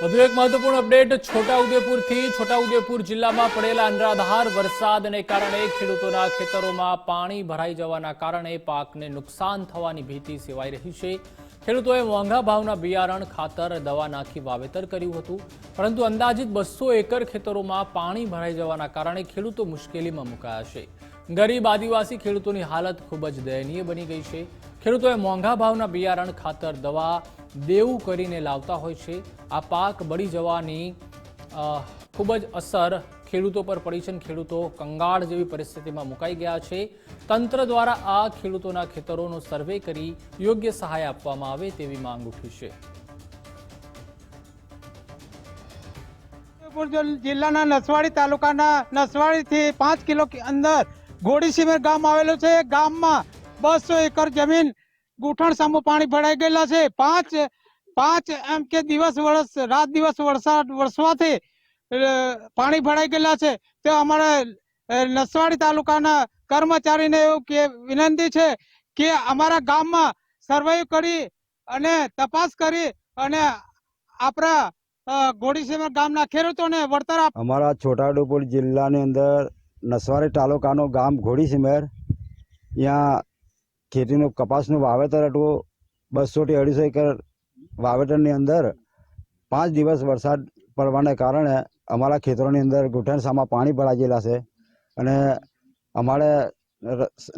વધુ એક મહત્વપૂર્ણ અપડેટ, છોટાઉદેપુરથી છોટાઉદેપુર જિલ્લામાં પડેલા અનરાધાર વરસાદને કારણે ખેડૂતોના ખેતરોમાં પાણી ભરાઈ જવાના કારણે પાકને નુકસાન થવાની ભીતિ સેવાઈ રહી છે. ખેડૂતોએ મોંઘા ભાવના બિયારણ, ખાતર, દવા નાખી વાવેતર કર્યું હતું. પરંતુ અંદાજિત બસો એકર ખેતરોમાં પાણી ભરાઈ જવાના કારણે ખેડૂતો મુશ્કેલીમાં મુકાયા છે. ગરીબ આદિવાસી ખેડૂતોની હાલત ખૂબ જ દયનીય બની ગઈ છે. ખેડૂતોએ મોંઘા ભાવના બિયારણ, ખાતર, દવા દેવું કરીને લાવતા હોય છે. આ પાક બળી જવાની ખૂબ જ અસર ખેડૂતો પર પડી છે અને ખેડૂતો કંગાળ જેવી પરિસ્થિતિમાં મુકાઈ ગયા છે. તંત્ર દ્વારા આ ખેડૂતોના ખેતરોનો સર્વે કરી યોગ્ય સહાય આપવામાં આવે તેવી માંગ ઉઠી છે. જિલ્લાના નસવાડી તાલુકાના નસવાડીથી પાંચ કિલો અંદર ઘોડીસીમેર ગામ આવેલું છે. ગામમાં બસો એકર જમીન ગુઠણ સામુ પાણી ભરાઈ ગયેલા છે. પાંચ પાંચ એમ કે દિવસ વર્ષ રાત દિવસ વરસાદ વરસવાથી પાણી ભરાઈ ગયેલા છે. તે અમારા નસવાડી તાલુકાના કર્મચારીને એવું કે વિનંતી છે કે અમારા ગામમાં સર્વે કરી અને તપાસ કરી અને આપણા અ, ઘોડીસીમા ગામના ખેડૂતોને વળતર આપ અમારા છોટાઉદેપુર જિલ્લાની અંદર નસવાડી તાલુકાનું ગામ ઘોડીસીમેર ત્યાં ખેતીનું કપાસનું વાવેતર હતું, બસોથી અઢીસો એકર વાવેતરની અંદર પાંચ દિવસ વરસાદ પડવાને કારણે અમારા ખેતરોની અંદર ગુઠણસામાં પાણી ભરાઈ ગયેલા છે. અને અમારે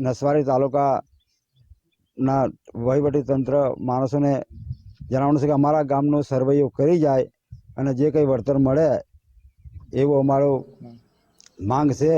નસવાડી તાલુકાના વહીવટી તંત્ર માણસોને જણાવવાનું છે કે અમારા ગામનું સર્વૈયો કરી જાય અને જે કંઈ વળતર મળે, એવો અમારો માંગ છે.